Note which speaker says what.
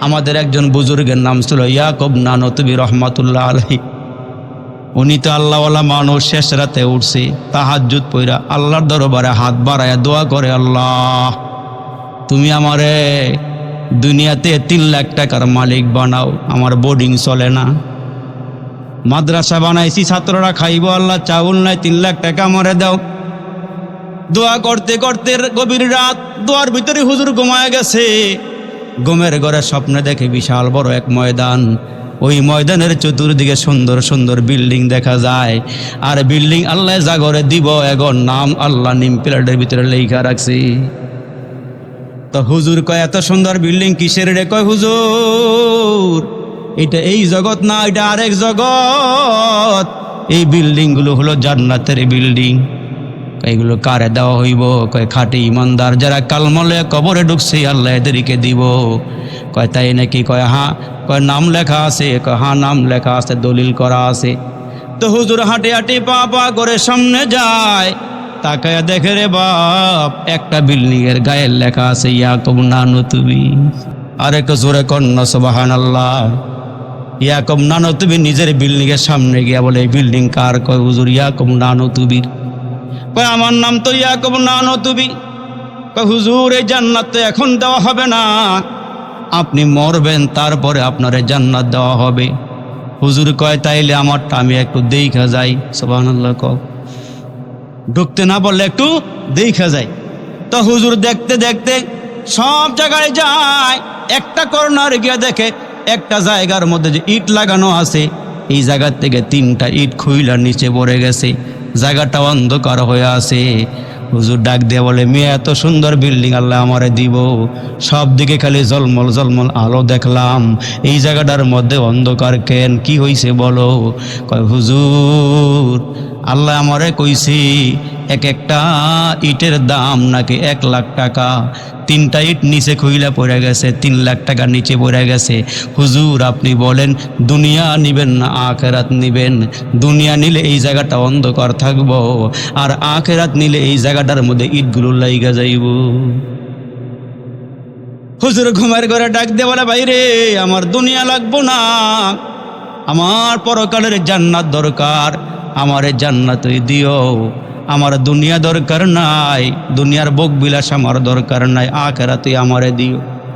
Speaker 1: আমাদের একজন বুজুর্গের নাম ছিল ইয়াকব নানতবি রহমাতুল্লাহ আলহী উনি তো আল্লাহওয়ালা মানুষ, শেষ রাতে উঠছে তাহাজুত পইরা আল্লাহর দরবারে হাত বাড়ায় দোয়া করে, আল্লাহ, তুমি আমারে দুনিয়াতে তিন লাখ টাকার মালিক বানাও, আমার বোর্ডিং চলে না। মাদ্রাসা বানাইছি, ছাত্ররা খাইব, আল্লাহ, চাউল নাই, তিন লাখ টাকা আমারে দাও। দোয়া করতে করতে গভীর রাত, দোয়ার ভিতরে হুজুর ঘুমায় গেছে। ঘুমের ঘরে স্বপ্নে দেখে বিশাল বড় এক ময়দান। ওই ময়দানের চতুর্দিকে সুন্দর সুন্দর বিল্ডিং দেখা যায়। আর বিল্ডিং আল্লাহ জাগরে দিব এখন নাম আল্লাহ নিম প্লেটের ভিতরে লেখা রাখছি। তো হুজুর কয়, এত সুন্দর বিল্ডিং কিসের রে? কয়, হুজুর, এটা এই জগৎ না, এটা আরেক জগৎ। এই বিল্ডিংগুলো হলো জান্নাতের বিল্ডিং। এইগুলো কারে দেওয়া হইব? কয়, খাটি ইমানদার যারা কালমলে কবরে ঢুকছে, আল্লাহ এদেরকে দিব। কয়, তাই নাকি? কয় হ্যাঁ কয়, নাম লেখা আছে। কয় হ্যাঁ নাম লেখা আছে, দলিল করা আছে। তো হুজুর হাঁটে হাঁটে পা পা করে সামনে যায়। তাকায় দেখে রে বাপ, একটা বিল্ডিং এর গায়ের লেখা আছে, ইয়াকব নানু তুমি। আরেক জোরে কন্যা সবাহান আল্লাহ ইয়াকব নানু তুমি নিজের বিল্ডিং এর সামনে গিয়া বলে, এই বিল্ডিং কার? কয়, হুজুর ইয়াকব নানু তুবির। আমার নাম তো ইয়াকব নানু তুমি। কয়, হুজুর, এই জান্নাত তো এখন দেওয়া হবে না। আপনি মরবেন, তারপরে আপনার জান্নাত দেওয়া হবে। হুজুর কয়, তাইলে আমারটা আমি একটু দেখা যাই। সুবহানাল্লাহ কও। ঢুকতে না বললে একটু দেখা যায় তো হুজুর দেখতে দেখতে সব জায়গায় যায়, একটা কর্নার গিয়ে দেখে একটা জায়গার মধ্যে যে ইট লাগানো আছে, এই জায়গার থেকে তিনটা ইট খুইলার নিচে পড়ে গেছে। জায়গাটা অন্ধকার হয়ে আছে। হুজুর ডাক দিয়ে বলে, মেয়ে, এত সুন্দর বিল্ডিং আল্লাহ আমারে দিব। সব দিকে খালি জলমল জলমল আলো দেখলাম। এই জায়গাটার মধ্যে অন্ধকার কেন? কি হয়েছে বলো? হুজুর, আল্লাহ আমারে কইছি এক একটা ইটের দাম নাকি এক লাখ টাকা। তিনটা ইট নিচে খুইলা পড়ে গেছে, তিন লাখ টাকা নিচে পড়ে গেছে। হুজুর, আপনি বলেন, দুনিয়া নিবেন না, আখেরাত নিবেন? দুনিয়া নিলে এই জায়গাটা অন্ধকার থাকব, আর আখেরাত নিলে এই জায়গাটার মধ্যে ইটগুলো লাইগা যাইব। হুজুর, ঘুমের ঘরে ডাক দিয়ে বলে বাইরে আমার দুনিয়া লাগবো না। আমার পরকালের জান্নাত দরকার, আমার জান্নাত দিও। আমার দুনিয়া দরকার নাই দুনিয়ার বোক বিলাস আমার দরকার নাই আখেরাতে আমারে দিও।